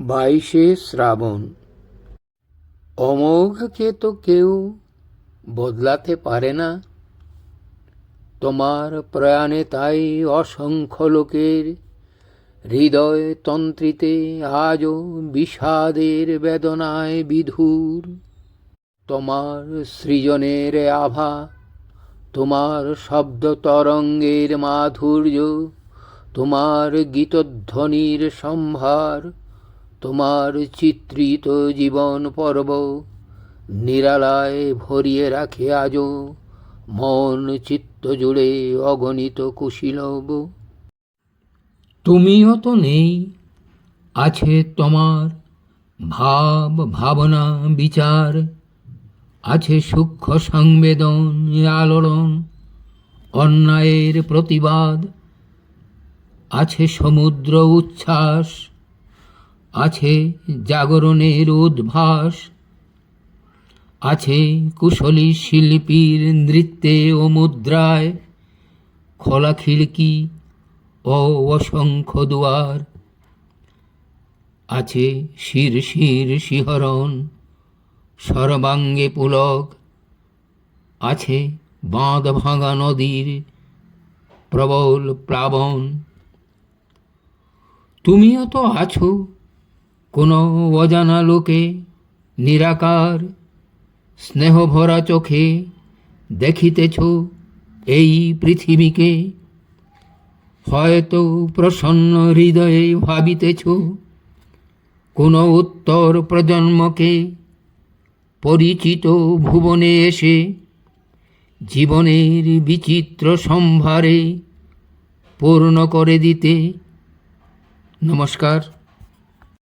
বাইশে শ্রাবণ। অমোঘকে তো কেউ বদলাতে পারে না। তোমার প্রয়াণে তাই অসংখ্য লোকের হৃদয় তন্ত্রিতে আজও বিষাদের বেদনায় বিধুর। তোমার সৃজনের আভা, তোমার শব্দ তরঙ্গের মাধুর্য, তোমার গীতধ্বনির সম্ভার তোমার চিত্রিত জীবন পর্ব নিরালায় ভরিয়ে রাখে আজও। মন চিত্ত জুড়ে অগণিত কুশীলব। তুমিও তো নেই, আছে তোমার ভাব, ভাবনা, বিচার, আছে সূক্ষ্ম সংবেদন, আলোড়ন, অন্যায়ের প্রতিবাদ, আছে সমুদ্র উচ্ছ্বাস আছে জাগরণের উদ্ভাস, আছে কুশলী শিল্পীর নৃত্যে ও মুদ্রায়, খোলা খিড়কি ও অসংখ্য দুয়ার, আছে শির শির শিহরণ, সর্বাঙ্গে পুলক, আছে বাঁধ ভাঙা নদীর প্রবল প্লাবন। তুমিও তো আছো কোনো অজানা লোকে নিরাকার, স্নেহভরা চোখে দেখিতেছ এই পৃথিবীকে। হয়তো প্রসন্ন হৃদয়ে ভাবিতেছ কোনো উত্তর প্রজন্মকে পরিচিত ভুবনে এসে জীবনের বিচিত্র সম্ভারে পূর্ণ করে দিতে। নমস্কার।